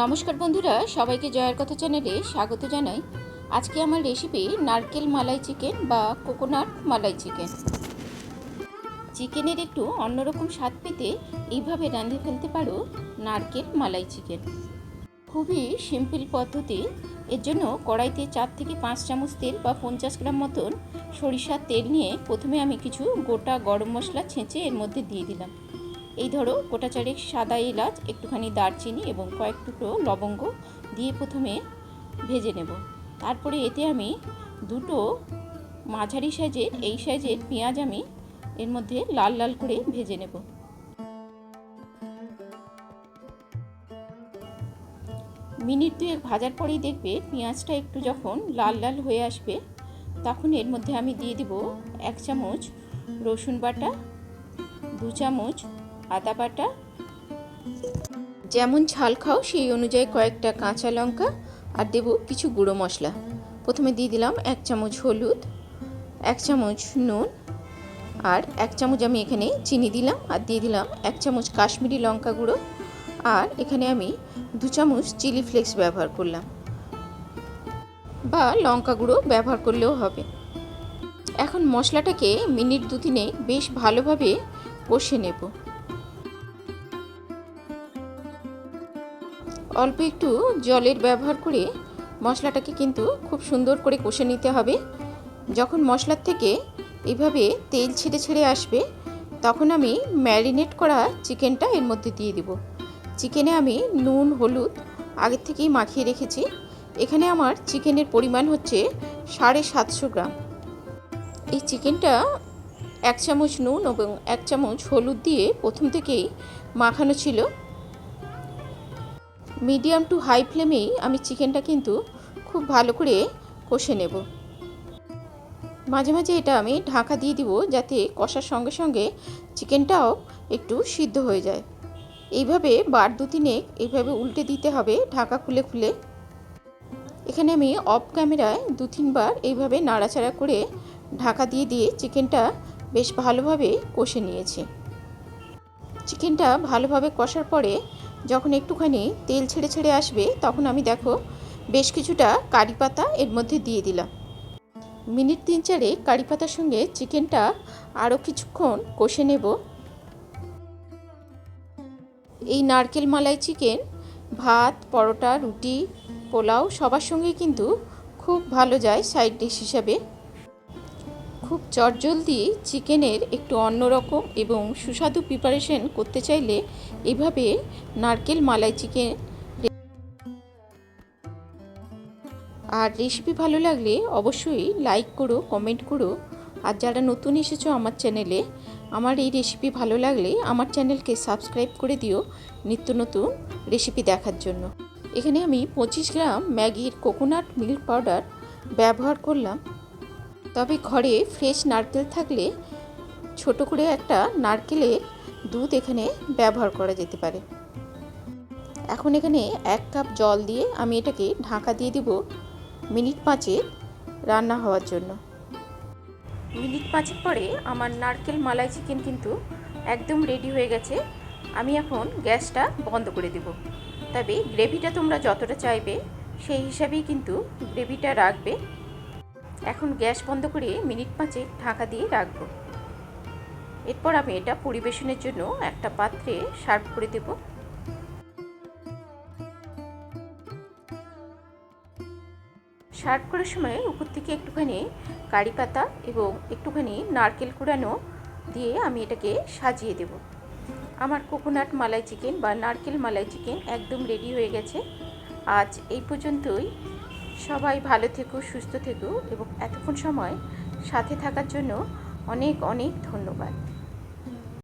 নমস্কার বন্ধুরা, সবাইকে জয়ের কথা চ্যানেলে স্বাগত জানাই। আজকে আমার রেসিপি নারকেল মালাই চিকেন বা কোকোনাট মালাই চিকেন চিকেনের একটু অন্যরকম স্বাদ পেতে এইভাবে রাঁধে ফেলতে পারো নারকেল মালাই চিকেন খুবই সিম্পল পদ্ধতি। এর জন্য কড়াইতে চার থেকে পাঁচ চামচ তেল বা পঞ্চাশ গ্রাম মতন সরিষার তেল নিয়ে প্রথমে আমি কিছু গোটা গরম মশলা ছেঁচে এর মধ্যে দিয়ে দিলাম। এই ধরো, গোটা চারেক সাদা এলাচ, একটুখানি দারচিনি এবং কয়েক টুকরো লবঙ্গ দিয়ে প্রথমে ভেজে নেব। তারপরে এতে আমি দুটো মাঝারি সাইজের, এই সাইজের পেঁয়াজ আমি এর মধ্যে লাল লাল করে ভেজে নেব। মিনিট দুয়েক ভাজার পরেই দেখবে পেঁয়াজটা একটু যখন লাল লাল হয়ে আসবে, তখন এর মধ্যে আমি দিয়ে দিব এক চামচ রসুন বাটা, দু চামচ আদা বাটা যেমন ঝাল খাও, সেই অনুযায়ী কয়েকটা কাঁচা লঙ্কা আর দেব কিছু গুঁড়ো মশলা। প্রথমে দিয়ে দিলাম এক চামচ হলুদ, এক চামচ নুন আর এক চামচ আমি এখানে চিনি দিলাম আর দিয়ে দিলাম এক চামচ কাশ্মীরি লঙ্কা গুঁড়ো আর এখানে আমি দু চামচ চিলি ফ্লেক্স ব্যবহার করলাম। বা লঙ্কা গুঁড়ো ব্যবহার করলেও হবে। এখন মশলাটাকে মিনিট দু তিনে বেশ ভালোভাবে কষে নেব। অল্প একটু জলের ব্যবহার করে মশলাটাকে কিন্তু খুব সুন্দর করে কষে নিতে হবে। যখন মশলার থেকে এভাবে তেল ছেড়ে ছেড়ে আসবে, তখন আমি ম্যারিনেট করা চিকেনটা এর মধ্যে দিয়ে দিব। চিকেনে আমি নুন, হলুদ আগের থেকেই মাখিয়ে রেখেছি। এখানে আমার চিকেনের পরিমাণ হচ্ছে সাড়ে সাতশো গ্রাম। এই চিকেনটা এক চামচ নুন এবং এক চামচ হলুদ দিয়ে প্রথম থেকেই মাখানো ছিল। মিডিয়াম টু হাই ফ্লেমেই আমি চিকেনটা কিন্তু খুব ভালো করে কষে নেব। মাঝে মাঝে এটা আমি ঢাকা দিয়ে দিব যাতে কষার সঙ্গে সঙ্গে চিকেনটাও একটু সিদ্ধ হয়ে যায়। এইভাবে বার দু তিনেক এইভাবে উল্টে দিতে হবে ঢাকা খুলে খুলে। এখানে আমি অফ ক্যামেরায় দু তিনবার এইভাবে নাড়াচাড়া করে ঢাকা দিয়ে দিয়ে চিকেনটা বেশ ভালোভাবে কষে নিয়েছি। চিকেনটা ভালোভাবে কষার পরে যখন একটুখানি তেল ছেড়ে ছেড়ে আসবে, তখন আমি দেখো বেশ কিছুটা কারি পাতা এর মধ্যে দিয়ে দিলাম। মিনিট তিন চারে কারি পাতার সঙ্গে চিকেনটা আরও কিছুক্ষণ কষে নেব। এই নারকেল মালাই চিকেন, ভাত, পরোটা, রুটি, পোলাও সবার সঙ্গে কিন্তু খুব ভালো যায় সাইড ডিশ হিসাবে। খুব চটজলদি চিকেনের একটু অন্যরকম এবং সুস্বাদু প্রিপারেশন করতে চাইলে এভাবে নারকেল মালাই চিকেন আর রেসিপি ভালো লাগলে অবশ্যই লাইক করো কমেন্ট করো। আর যারা নতুন এসেছ আমার চ্যানেলে আমার এই রেসিপি ভালো লাগলে আমার চ্যানেলকে সাবস্ক্রাইব করে দিও নিত্য নতুন রেসিপি দেখার জন্য। এখানে আমি পঁচিশ গ্রাম ম্যাগির কোকোনাট মিল্ক পাউডার ব্যবহার করলাম। তবে ঘরে ফ্রেশ নারকেল থাকলে ছোট করে একটা নারকেলের দুধ এখানে ব্যবহার করা যেতে পারে। এখন এখানে এক কাপ জল দিয়ে আমি এটাকে ঢাকা দিয়ে দিব মিনিট পাঁচে রান্না হওয়ার জন্য। মিনিট পাঁচেক পরে আমার নারকেল মালাই চিকেন কিন্তু একদম রেডি হয়ে গেছে। আমি এখন গ্যাসটা বন্ধ করে দেব। তবে গ্রেভিটা তোমরা যতটা চাইবে সেই হিসাবেই কিন্তু গ্রেভিটা রাখবে। এখন গ্যাস বন্ধ করে মিনিট পাঁচে ঢাকা দিয়ে রাখব। এরপর আমি এটা পরিবেশনের জন্য একটা পাত্রে সার্ভ করে দেব। সার্ভ করার সময় উপর থেকে একটুখানি কারি পাতা এবং একটুখানি নারকেল কুড়ানো দিয়ে আমি এটাকে সাজিয়ে দেব। আমার কোকোনাট মালাই চিকেন বা নারকেল মালাই চিকেন একদম রেডি হয়ে গেছে। আজ এই পর্যন্তই। সবাই ভালো থেকো সুস্থ থেকো এবং এতক্ষণ সময় সাথে থাকার জন্য অনেক অনেক ধন্যবাদ।